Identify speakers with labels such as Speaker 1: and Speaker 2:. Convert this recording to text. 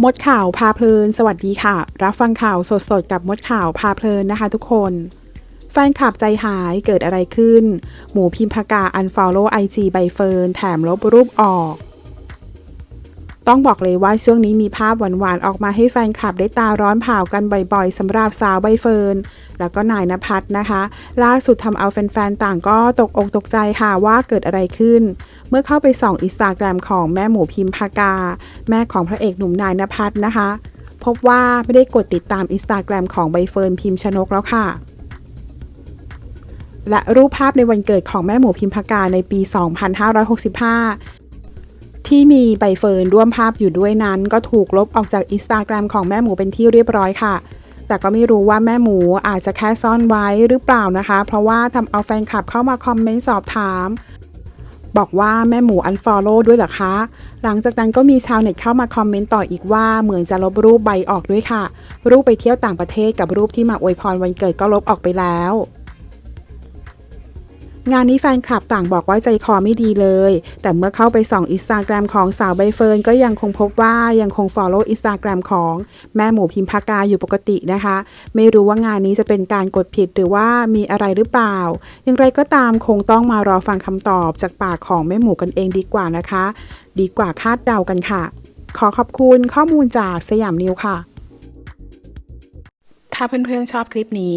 Speaker 1: มดข่าวพาเพลิน สวัสดีค่ะ รับฟังข่าวสดๆ กับมดข่าวพาเพลินนะคะทุกคน แฟนคลับใจหายเกิดอะไรขึ้น หมูพิมพากาอันฟอลโล่ไอจีใบเฟิร์น แถมลบรูปออก ต้องบอกเลยว่าช่วงนี้มีภาพหวานๆ ออกมาให้แฟนคลับได้ตาร้อนเผากันบ่อยๆสำหรับสาวใบเฟิร์น แล้วก็นายนภัสนะคะ ล่าสุดทำเอาแฟนๆ ต่างก็ตกอกตกใจค่ะว่าเกิดอะไรขึ้น เมื่อเข้าไปส่องอินสตาแกรมของแม่หมูพิมพากา แม่ของพระเอกหนุ่มนายนภัสนะคะ พบว่าไม่ได้กดติดตามอินสตาแกรมของใบเฟิร์นพิมพ์ชนกแล้วค่ะและรูปภาพในวันเกิดของแม่หมูพิมพากาในปี 2565 ที่มีใบเฟิร์นร่วมภาพอยู่ด้วยนั้น ก็ถูกลบออกจากอินสตาแกรมของแม่หมูเป็นที่เรียบร้อยค่ะ แต่ก็ไม่รู้ว่าแม่หมูอาจจะแค่ซ่อนไว้หรือเปล่านะคะ เพราะว่าทำเอาแฟนคลับเข้ามาคอมเมนต์สอบถามบอกว่าแม่หมูอันฟอลโล่ด้วยเหรอคะ หลังจากนั้นก็มีชาวเน็ตเข้ามาคอมเมนต์ต่ออีกว่าเหมือนจะลบรูปใบออกด้วยค่ะ รูปไปเที่ยวต่างประเทศกับรูปที่มาอวยพรวันเกิดก็ลบออกไปแล้ว งานนี้แฟนคลับต่างบอกว่าใจคอไม่ดีเลย แต่เมื่อเข้าไปส่องอินสตาแกรมของสาวใบเฟิร์นก็ยังคงพบว่ายังคง Follow อินสตาแกรมของแม่หมูพิมพากาอยู่ปกตินะคะ ไม่รู้ว่างานนี้จะเป็นการกดผิดหรือว่ามีอะไรหรือเปล่า อย่างไรก็ตามคงต้องมารอฟังคำตอบจากปากของแม่หมูกันเองดีกว่านะคะ ดีกว่าคาดเดากันค่ะ ขอขอบคุณข้อมูลจากสยามนิวค่ะ ถ้าเพื่อนๆชอบคลิปนี้